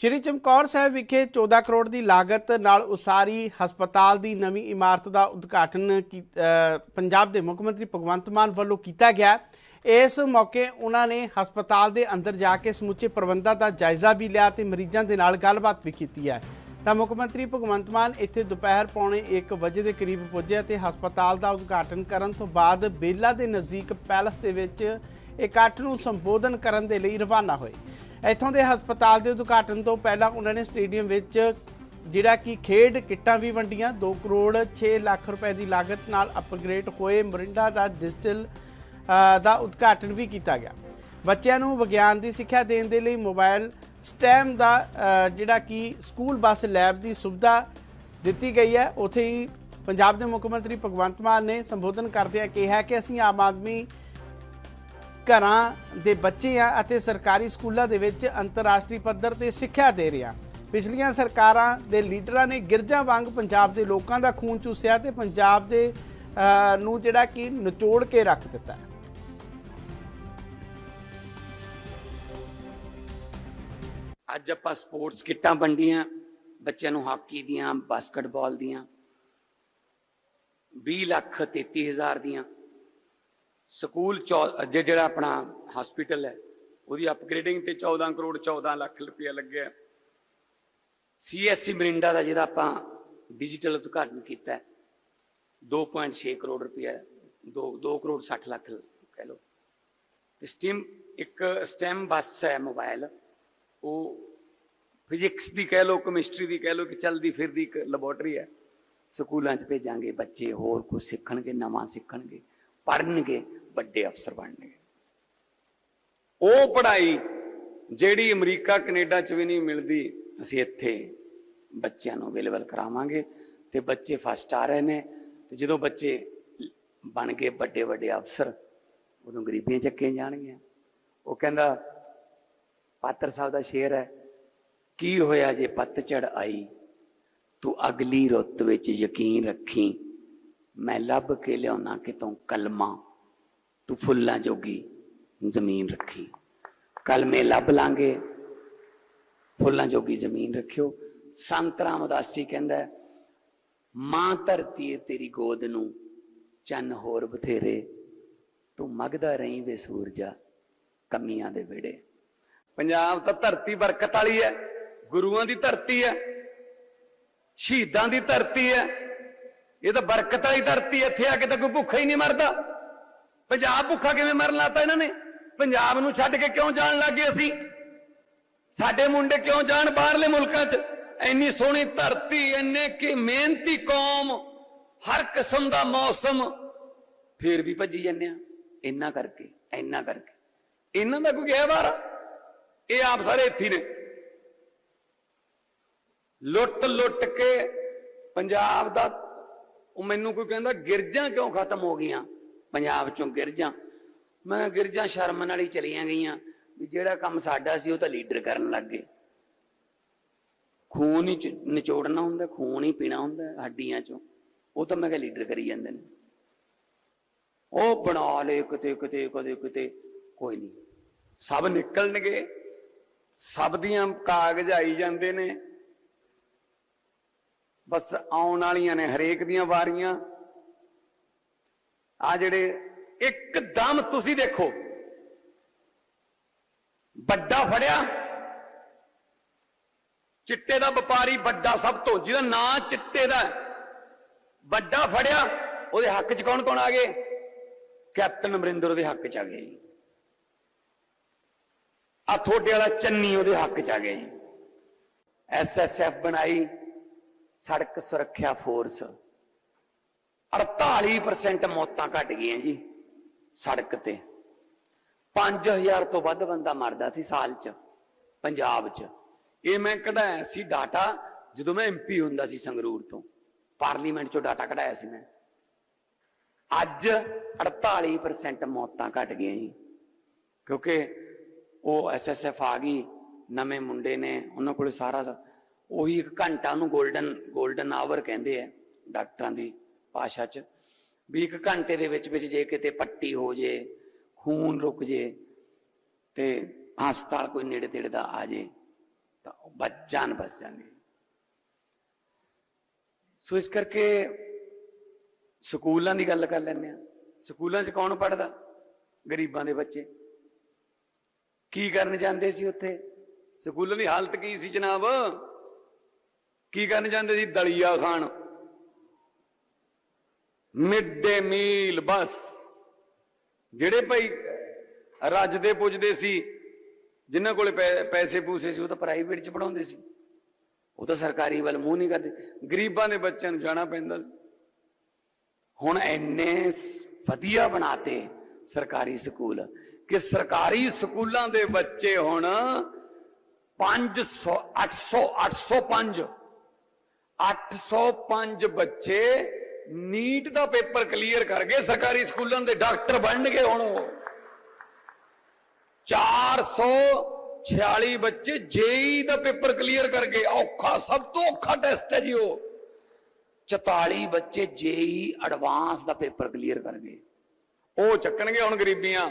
ਸ਼੍ਰੀ ਚਮਕੌਰ ਸਾਹਿਬ ਵਿਖੇ 14 ਕਰੋੜ ਦੀ ਲਾਗਤ ਨਾਲ ਉਸਾਰੀ ਹਸਪਤਾਲ ਦੀ ਨਵੀਂ ਇਮਾਰਤ ਦਾ ਉਦਘਾਟਨ ਕੀ- ਪੰਜਾਬ ਦੇ ਮੁੱਖ ਮੰਤਰੀ ਭਗਵੰਤ ਮਾਨ ਵੱਲੋਂ ਕੀਤਾ ਗਿਆ। ਇਸ ਮੌਕੇ ਉਹਨਾਂ ਨੇ ਹਸਪਤਾਲ ਦੇ ਅੰਦਰ ਜਾ ਕੇ ਸਮੁੱਚੇ ਪ੍ਰਬੰਧਾਂ ਦਾ ਜਾਇਜ਼ਾ ਵੀ ਲਿਆ ਤੇ ਮਰੀਜ਼ਾਂ ਦੇ ਨਾਲ ਗੱਲਬਾਤ ਵੀ ਕੀਤੀ ਹੈ। ਤਾਂ ਮੁੱਖ ਮੰਤਰੀ ਭਗਵੰਤ ਮਾਨ ਇੱਥੇ ਦੁਪਹਿਰ ਪੌਣੇ 1 ਵਜੇ ਦੇ ਕਰੀਬ ਪੁੱਜੇ ਅਤੇ ਹਸਪਤਾਲ ਦਾ ਉਦਘਾਟਨ ਕਰਨ ਤੋਂ ਬਾਅਦ ਬੇਲਾ ਦੇ ਨਜ਼ਦੀਕ ਪੈਲਸ ਦੇ ਵਿੱਚ ਇਕੱਠ ਨੂੰ ਸੰਬੋਧਨ ਕਰਨ ਦੇ ਲਈ ਰਵਾਨਾ ਹੋਏ। ਇੱਥੋਂ ਦੇ ਹਸਪਤਾਲ ਦੇ ਉਦਘਾਟਨ ਤੋਂ ਪਹਿਲਾਂ ਉਹਨਾਂ ਨੇ ਸਟੇਡੀਅਮ ਵਿੱਚ ਜਿਹੜਾ ਕਿ ਖੇਡ ਕਿੱਟਾਂ ਵੀ ਵੰਡੀਆਂ 2 ਕਰੋੜ 6 ਲੱਖ ਰੁਪਏ ਦੀ ਲਾਗਤ ਨਾਲ ਅਪਗ੍ਰੇਡ ਹੋਏ ਮੋਰਿੰਡਾ ਦਾ ਡਿਜੀਟਲ ਦਾ ਉਦਘਾਟਨ ਵੀ ਕੀਤਾ ਗਿਆ। ਬੱਚਿਆਂ ਨੂੰ ਵਿਗਿਆਨ ਦੀ ਸਿੱਖਿਆ ਦੇਣ ਦੇ ਲਈ ਮੋਬਾਈਲ ਸਟੈਮ ਦਾ ਜਿਹੜਾ ਕਿ ਸਕੂਲ ਬੱਸ ਲੈਬ ਦੀ ਸੁਵਿਧਾ ਦਿੱਤੀ ਗਈ ਹੈ। ਉੱਥੇ ਹੀ ਪੰਜਾਬ ਦੇ ਮੁੱਖ ਮੰਤਰੀ ਭਗਵੰਤ ਮਾਨ ਨੇ ਸੰਬੋਧਨ ਕਰਦਿਆਂ ਕਿਹਾ ਕਿ ਅਸੀਂ ਆਮ ਆਦਮੀ ਘਰਾਂ ਦੇ ਬੱਚੇ ਆ ਅਤੇ ਸਰਕਾਰੀ ਸਕੂਲਾਂ ਦੇ ਵਿੱਚ ਅੰਤਰਰਾਸ਼ਟਰੀ ਪੱਧਰ ਤੇ ਸਿੱਖਿਆ ਦੇ ਰਿਹਾ। ਪਿਛਲੀਆਂ ਸਰਕਾਰਾਂ ਦੇ ਲੀਡਰਾਂ ਨੇ ਗਿਰਜਾ ਵਾਂਗ ਪੰਜਾਬ ਦੇ ਲੋਕਾਂ ਦਾ ਖੂਨ ਚੂਸਿਆ ਤੇ ਪੰਜਾਬ ਦੇ ਨੂੰ ਜਿਹੜਾ ਕਿ ਨਿਚੋੜ ਕੇ ਰੱਖ ਦਿੱਤਾ। ਅੱਜ ਆਪਾਂ ਸਪੋਰਟਸ ਕਿੱਟਾਂ ਵੰਡੀਆਂ, ਬੱਚਿਆਂ ਨੂੰ ਹਾਕੀ ਦੀਆਂ, ਬਾਸਕਟਬਾਲ ਦੀਆਂ 20 ਲੱਖ 33 ਹਜ਼ਾਰ ਦੀਆਂ। ਸਕੂਲ ਚੌ- ਜਿਹੜਾ ਆਪਣਾ ਹਸਪੀਟਲ ਹੈ ਉਹਦੀ ਅਪਗ੍ਰੇਡਿੰਗ ਤੇ 14 ਕਰੋੜ 14 ਲੱਖ ਰੁਪਇਆ ਲੱਗਿਆ ਸੀਐਸਸੀ ਮਰਿੰਡਾ ਦਾ ਜਿਹਦਾ ਆਪਾਂ ਡਿਜੀਟਲ ਉਦਘਾਟਨ ਕੀਤਾ ਹੈ, 2.6 ਕਰੋੜ ਰੁਪਇਆ 2 2 ਕਰੋੜ 60 ਲੱਖ ਕਹਿ ਲਓ। ਤੇ ਸਟੀਮ ਇੱਕ ਸਟੈਮ ਬੱਸ ਹੈ ਮੋਬਾਈਲ ਉਹ ਫਿਜ਼ਿਕਸ ਦੀ ਕਹਿ ਲਓ ਕੈਮਿਸਟਰੀ ਦੀ ਕਹਿ ਲਓ ਕਿ ਚਲਦੀ ਫਿਰਦੀ ਇੱਕ ਲੈਬੋਰਟਰੀ ਹੈ। ਸਕੂਲਾਂ 'ਚ ਭੇਜਾਂਗੇ ਬੱਚੇ ਹੋਰ ਕੁਝ ਸਿੱਖਣਗੇ ਨਵਾਂ ਸਿੱਖਣਗੇ। ਪੜ੍ਹਨਗੇ, ਵੱਡੇ ਅਫਸਰ ਬਣਨਗੇ। ਉਹ ਪੜ੍ਹਾਈ ਜਿਹੜੀ ਅਮਰੀਕਾ, ਕੈਨੇਡਾ 'ਚ ਵੀ ਨਹੀਂ ਮਿਲਦੀ, ਅਸੀਂ ਇੱਥੇ ਬੱਚਿਆਂ ਨੂੰ ਅਵੇਲੇਬਲ ਕਰਾਵਾਂਗੇ ਤੇ ਬੱਚੇ ਫਸਟ ਆ ਰਹੇ ਨੇ ਤੇ ਜਦੋਂ ਬੱਚੇ ਬਣ ਕੇ ਵੱਡੇ ਵੱਡੇ ਅਫਸਰ, ਉਦੋਂ ਗਰੀਬੀਆਂ ਚੱਕੀਆਂ ਜਾਣਗੀਆਂ। ਉਹ ਕਹਿੰਦਾ, ਪਾਤਰ ਸਾਹਿਬ ਦਾ ਸ਼ੇਰ ਹੈ, ਕੀ ਹੋਇਆ ਜੇ ਪੱਤਝੜ ਆਈ? ਤੂੰ ਅਗਲੀ ਰੁੱਤ ਵਿੱਚ ਯਕੀਨ ਰੱਖੀ ਮੈਂ ਲੱਭ ਕੇ ਲਿਆਉਣਾ ਕਿਤੋਂ ਕਲਮਾ? ਤੂੰ ਫੁੱਲਾਂ ਜੋਗੀ ਜ਼ਮੀਨ ਰੱਖੀ। ਕਲਮੇ ਲੱਭ ਲਾਂਗੇ। ਫੁੱਲਾਂ ਜੋਗੀ ਜ਼ਮੀਨ ਰੱਖਿਓ। ਸੰਤ ਰਾਮਦਾਸੀ ਕਹਿੰਦਾ, ਮਾਂ ਧਰਤੀ ਏ ਤੇਰੀ ਗੋਦ ਨੂੰ, ਚੰਨ ਹੋਰ ਬਥੇਰੇ। ਤੂੰ ਮਗਦਾ ਰਹੀਂ ਵੇ ਸੂਰਜਾ ਕਮੀਆਂ ਦੇ ਵਿੜੇ ਪੰਜਾਬ ਤਾਂ ਧਰਤੀ ਬਰਕਤ ਵਾਲੀ ਹੈ। ਗੁਰੂਆਂ ਦੀ ਧਰਤੀ ਹੈ। ਸ਼ਹੀਦਾਂ ਦੀ ਧਰਤੀ ਹੈ। ਇਹ ਤਾਂ ਬਰਕਤ ਵਾਲੀ ਧਰਤੀ ਇੱਥੇ ਆ ਕੇ ਤਾਂ ਕੋਈ ਭੁੱਖਾ ਹੀ ਨਹੀਂ ਮਰਦਾ। ਪੰਜਾਬ ਭੁੱਖਾ ਕਿਵੇਂ ਮਰਨ ਲਾਤਾ ਇਹਨਾਂ ਨੇ? ਪੰਜਾਬ ਨੂੰ ਛੱਡ ਕੇ ਕਿਉਂ ਜਾਣ ਲੱਗੇ ਅਸੀਂ? ਸਾਡੇ ਮੁੰਡੇ ਕਿਉਂ ਜਾਣ ਬਾਹਰਲੇ ਮੁਲਕਾਂ 'ਚ? ਇੰਨੀ ਸੋਹਣੀ ਧਰਤੀ, ਇੰਨੇ ਕੀ ਮਿਹਨਤੀ ਕੌਮ, ਹਰ ਕਿਸਮ ਦਾ ਮੌਸਮ। ਫੇਰ ਵੀ ਭੱਜੀ ਜਾਂਦੇ ਆ, ਇੰਨਾ ਕਰਕੇ ਇੰਨਾ ਕਰਕੇ। ਇਹਨਾਂ ਦਾ ਕੋਈ ਗਿਆ ਬਾਹਰ ਇਹ ਆਪ ਸਾਰੇ ਇੱਥੇ ਨੇ। ਲੁੱਟ ਲੁੱਟ ਕੇ ਪੰਜਾਬ ਦਾ ਉਹ ਮੈਨੂੰ ਕੋਈ ਕਹਿੰਦਾ, ਗਿਰਜਾਂ ਕਿਉਂ ਖਤਮ ਹੋ ਗਈਆਂ? ਪੰਜਾਬ ਚੋਂ ਗਿਰਜਾਂ। ਮੈਂ ਕਿਹਾ, ਗਿਰਜਾਂ ਸ਼ਰਮ ਨਾਲ ਹੀ ਚਲੀਆਂ ਗਈਆਂ। ਵੀ ਜਿਹੜਾ ਕੰਮ ਸਾਡਾ ਸੀ, ਉਹ ਤਾਂ ਲੀਡਰ ਕਰਨ ਲੱਗ ਗਏ। ਖੂਨ ਹੀ ਨਿਚੋੜਨਾ ਹੁੰਦਾ, ਖੂਨ ਹੀ ਪੀਣਾ ਹੁੰਦਾ ਹੱਡੀਆਂ ਚੋਂ। ਉਹ ਤਾਂ ਮੈਂ ਕਿਹਾ, ਲੀਡਰ ਕਰੀ ਜਾਂਦੇ ਨੇ। ਉਹ ਬਣਾ ਲੇ ਕਿਤੇ ਕਿਤੇ, ਕਦੇ ਕਿਤੇ। ਕੋਈ ਨਹੀਂ। ਸਭ ਨਿਕਲਣਗੇ। ਸਭ ਦੀਆਂ ਕਾਗਜ਼ ਆਈ ਜਾਂਦੇ ਨੇ। ਬਸ ਆਉਣ ਵਾਲੀਆਂ ਨੇ ਹਰੇਕ ਦੀਆਂ ਵਾਰੀਆਂ। ਆ ਜਿਹੜੇ ਇੱਕਦਮ ਤੁਸੀਂ ਦੇਖੋ, ਵੱਡਾ ਫੜਿਆ, ਚਿੱਟੇ ਦਾ ਵਪਾਰੀ ਵੱਡਾ ਸਭ ਤੋਂ, ਜਿਹਦਾ ਨਾਂ ਚਿੱਟੇ ਦਾ ਵੱਡਾ ਫੜਿਆ, ਉਹਦੇ ਹੱਕ 'ਚ ਕੌਣ ਕੌਣ ਆ ਗਏ? ਕੈਪਟਨ ਅਮਰਿੰਦਰ ਉਹਦੇ ਹੱਕ 'ਚ ਆ ਗਏ। ਜੀ ਆ ਥੋੜੇ ਵਾਲਾ ਚੰਨੀ ਉਹਦੇ ਹੱਕ 'ਚ ਆ ਗਿਆ ਜੀ ਐਸਐਸਐਫ ਬਣਾਈ ਸੜਕ ਸੁਰੱਖਿਆ ਫੋਰਸ। 48% ਮੌਤਾਂ ਘਟ ਗਈਆਂ ਜੀ ਸੜਕ ਤੇ। 5000 ਤੋਂ ਵੱਧ ਬੰਦਾ ਮਰਦਾ ਸੀ ਸਾਲ 'ਚ, ਪੰਜਾਬ 'ਚ। ਇਹ ਮੈਂ ਕਢਾਇਆ ਸੀ ਡਾਟਾ ਜਦੋਂ ਮੈਂ ਐਮਪੀ ਹੁੰਦਾ ਸੀ ਸੰਗਰੂਰ ਤੋਂ। ਪਾਰਲੀਮੈਂਟ 'ਚੋਂ ਡਾਟਾ ਕਢਾਇਆ ਸੀ ਮੈਂ। ਅੱਜ 48% ਮੌਤਾਂ ਘਟ ਗਈਆਂ ਜੀ। ਕਿਉਂਕਿ ਉਹ ਐਸਐਸਐਫ ਆ ਗਈ, ਨਵੇਂ ਮੁੰਡੇ ਨੇ, ਉਹਨਾਂ ਕੋਲ ਸਾਰਾ ਉਹੀ ਇੱਕ ਘੰਟਾ ਉਹਨੂੰ 골ਡਨ 골ਡਨ ਆਵਰ ਕਹਿੰਦੇ ਆ ਡਾਕਟਰਾਂ ਦੀ ਭਾਸ਼ਾ 'ਚ, ਵੀ ਇੱਕ ਘੰਟੇ ਦੇ ਵਿੱਚ ਵਿੱਚ ਜੇ ਕਿਤੇ ਪੱਟੀ ਹੋ ਜੇ, ਖੂਨ ਰੁਕ ਜੇ ਤੇ ਹਸਪਤਾਲ ਕੋਈ ਨੇੜੇ ਤੇੜੇ ਦਾ ਆ ਜੇ, ਤਾਂ ਬਚ, ਜਾਨ ਬਚ ਜਾਂਦੀ ਸੋ ਇਸ ਕਰਕੇ ਸਕੂਲਾਂ ਦੀ ਗੱਲ ਕਰ ਲੈਂਦੇ ਆ ਸਕੂਲਾਂ 'ਚ ਕੌਣ ਪੜਦਾ ਗਰੀਬਾਂ ਦੇ ਬੱਚੇ। ਕੀ ਕਰਨ ਜਾਂਦੇ ਸੀ ਉੱਥੇ? ਸਕੂਲਾਂ ਦੀ ਹਾਲਤ ਕੀ ਸੀ ਜਨਾਬ? ਕੀ ਕਰਨ ਜਾਂਦੇ ਸੀ? ਦਲੀਆ ਖਾਣ। ਮਿਡ ਡੇ ਮੀਲ, ਬਸ। ਜਿਹੜੇ ਭਾਈ ਰੱਜਦੇ ਪੁੱਜਦੇ ਸੀ, ਜਿਨ੍ਹਾਂ ਕੋਲੇ ਪੈ- ਪੈਸੇ ਪੂਸੇ ਸੀ, ਉਹ ਤਾਂ ਪ੍ਰਾਈਵੇਟ ਚ ਪੜਾਉਂਦੇ ਸੀ। ਉਹ ਤਾਂ ਸਰਕਾਰੀ ਵੱਲ ਮੂੰਹ ਨਹੀਂ ਕਰਦੇ। ਗਰੀਬਾਂ ਦੇ ਬੱਚਿਆਂ ਨੂੰ ਜਾਣਾ ਪੈਂਦਾ ਸੀ। ਹੁਣ ਐਨੇ ਸ- ਵਧੀਆ ਬਣਾਤੇ ਸਰਕਾਰੀ ਸਕੂਲ ਕਿ ਸਰਕਾਰੀ ਸਕੂਲਾਂ ਦੇ ਬੱਚੇ ਹੁਣ 500 800 805 805 ਬੱਚੇ ਨੀਟ ਦਾ ਪੇਪਰ ਕਲੀਅਰ ਕਰ ਗਏ, ਸਰਕਾਰੀ ਸਕੂਲਾਂ ਦੇ ਡਾਕਟਰ ਬਣਨਗੇ ਹੁਣ ਉਹ। 446 ਬੱਚੇ ਜੇਈ ਦਾ ਪੇਪਰ ਕਲੀਅਰ ਕਰ ਗਏ, ਔਖਾ, ਸਭ ਤੋਂ ਔਖਾ ਟੈਸਟ ਹੈ ਜੀ ਉਹ। 44 ਬੱਚੇ ਜੇਈ ਐਡਵਾਂਸ ਦਾ ਪੇਪਰ ਕਲੀਅਰ ਕਰ ਗਏ। ਉਹ ਚੱਕਣਗੇ ਹੁਣ ਗਰੀਬੀਆਂ।